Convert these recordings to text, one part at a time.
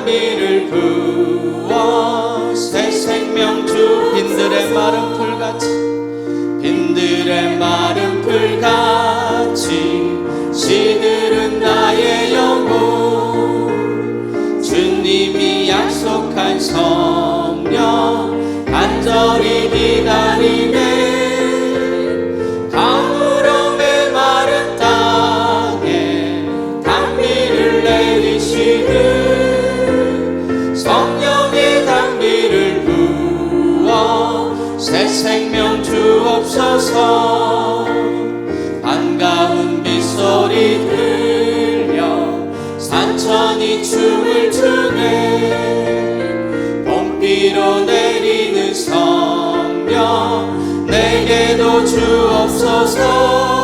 단비를 부어 새 생명 주 빈들의 마른 풀같이 빈들의 마른 풀같이 시들은 나의 영혼. 주님이 약속한 성령 간절히 기다리네. 메마른 땅에 단비를 내리시듯 새 생명 주옵소서. 반가운 빗소리 들려 산천이 춤을 추네. 봄비로 내리는 성령 내게도 주옵소서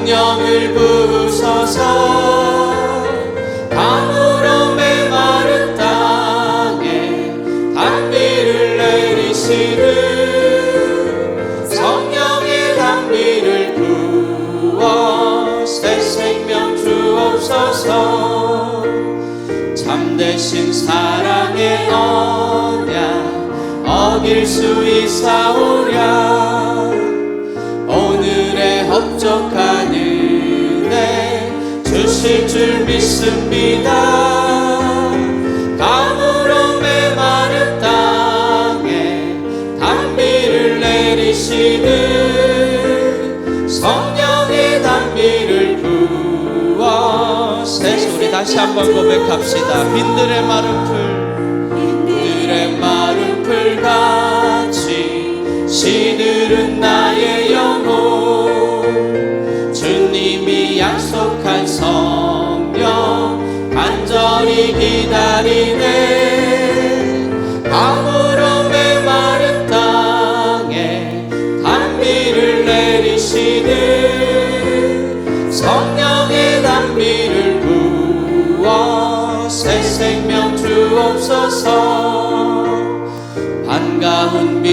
성령을 부으소서. 가물어 메마른 땅에 단비를 내리시듯 성령의 단비를 부어 새 생명 주옵소서. 참되신 사랑의 언약 어길 수 있사 성령의 단비를 부어 새 소리 다시 한번 고백합시다. 빈들의 마른 풀 빈들의 마른 풀같이 시들은 나의 영혼. 주님이 약속한 성령 간절히 기다리네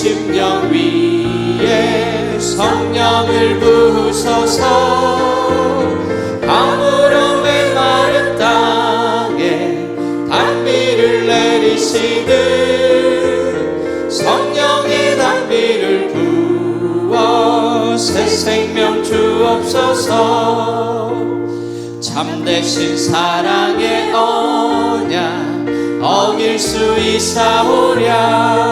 심령 위에 성령을 부으소서. 아무런 메마른 땅에 단비를 내리시듯 성령의 단비를 부어 새 생명 주옵소서. 참되신 사랑의 언약 어길 수 있사오랴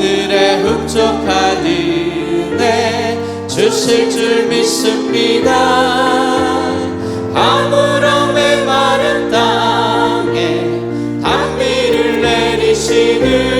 오늘의 흡족한 은혜 주실 줄 믿습니다. 아무런 메마른 땅에 단비를 내리시는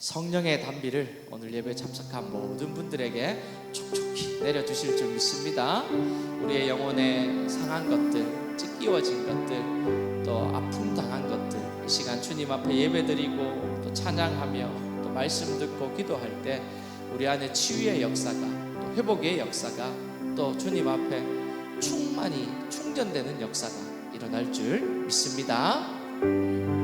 성령의 담비를 오늘 예배에 참석한 모든 분들에게 촉촉히 내려주실 줄 믿습니다. 우리의 영혼에 상한 것들, 찢기워진 것들, 또 아픔 당한 것들, 이 시간 주님 앞에 예배드리고 또 찬양하며 또 말씀 듣고 기도할 때 우리 안에 치유의 역사가 또 회복의 역사가 또 주님 앞에 충만히 충전되는 역사가 일어날 줄 믿습니다.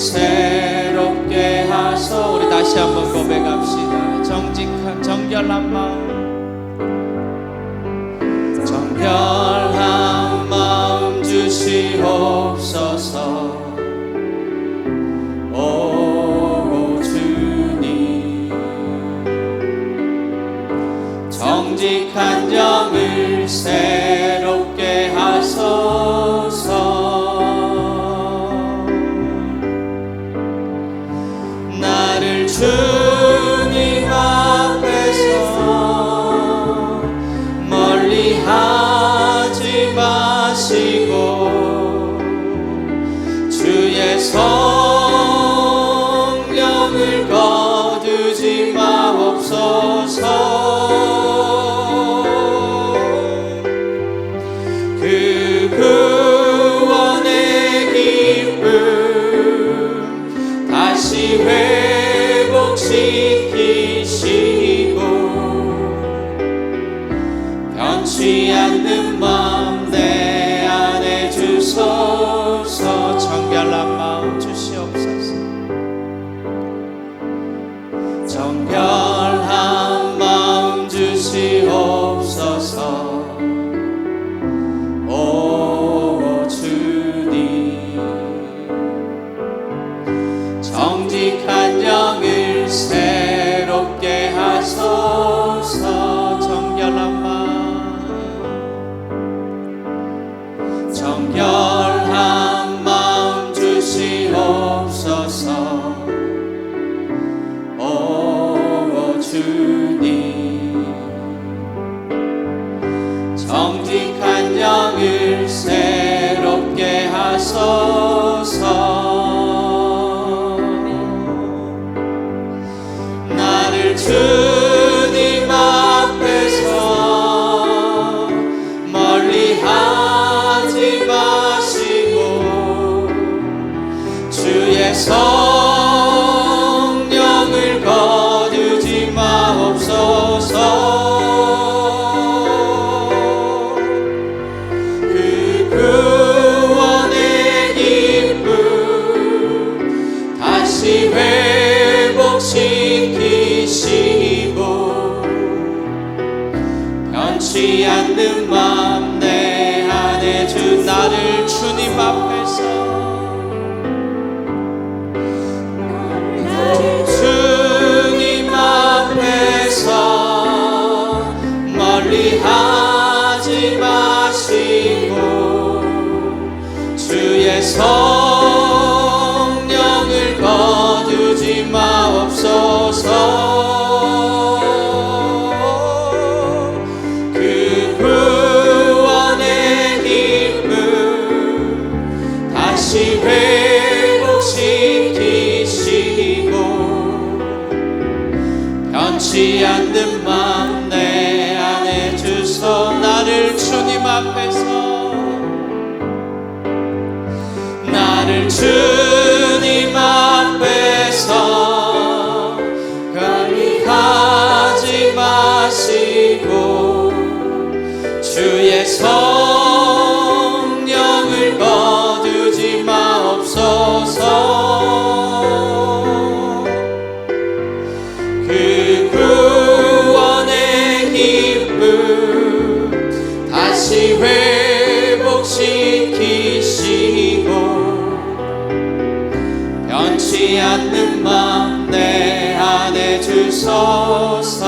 새롭게 하소. 우리 다시 한번 고백합시다. 정직한 정결한 마음. 다시 회복시 soul. 만내 안에 주소서.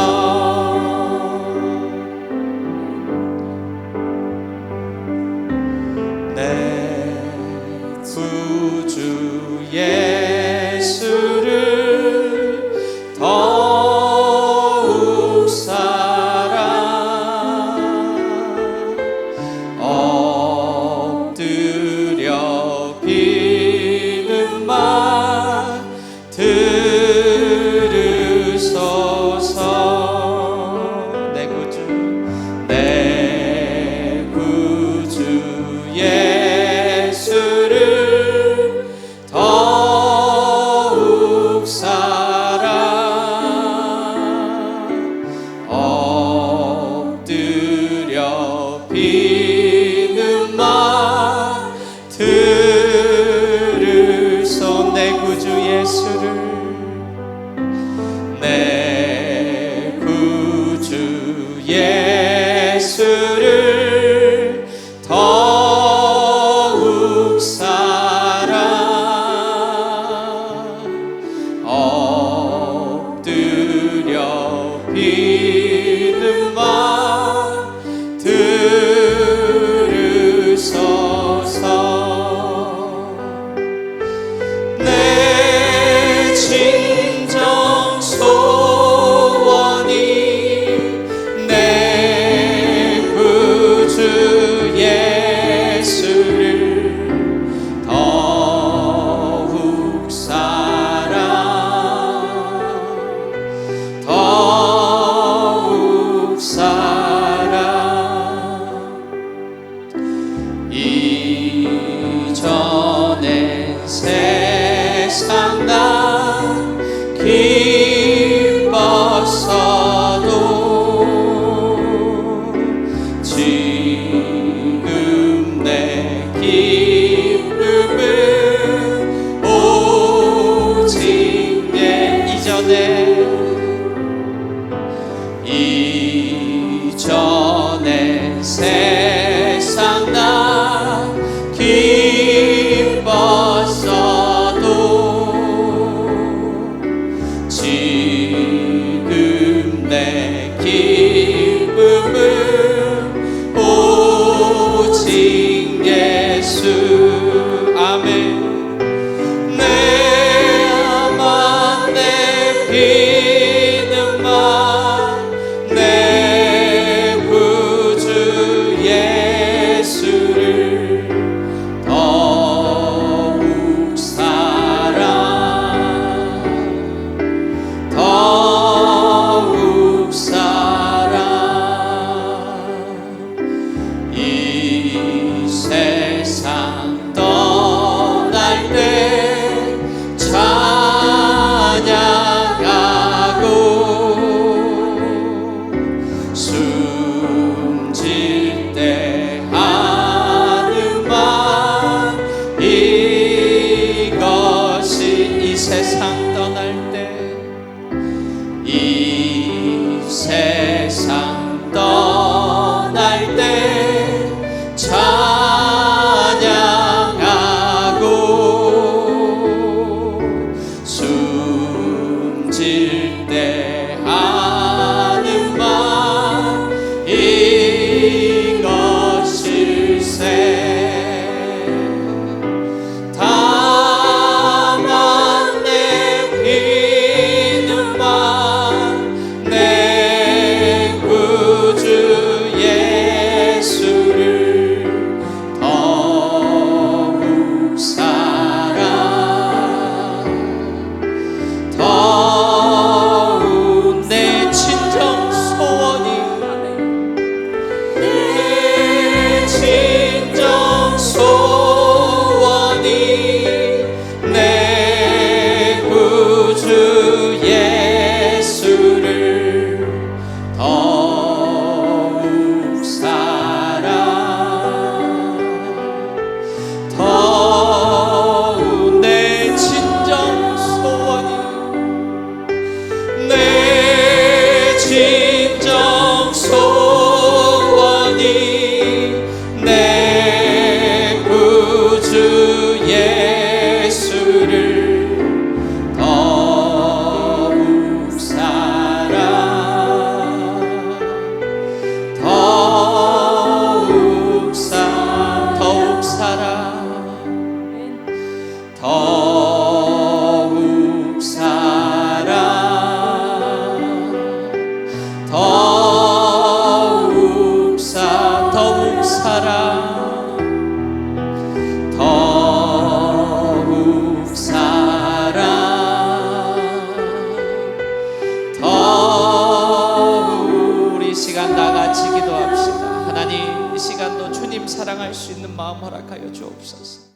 기도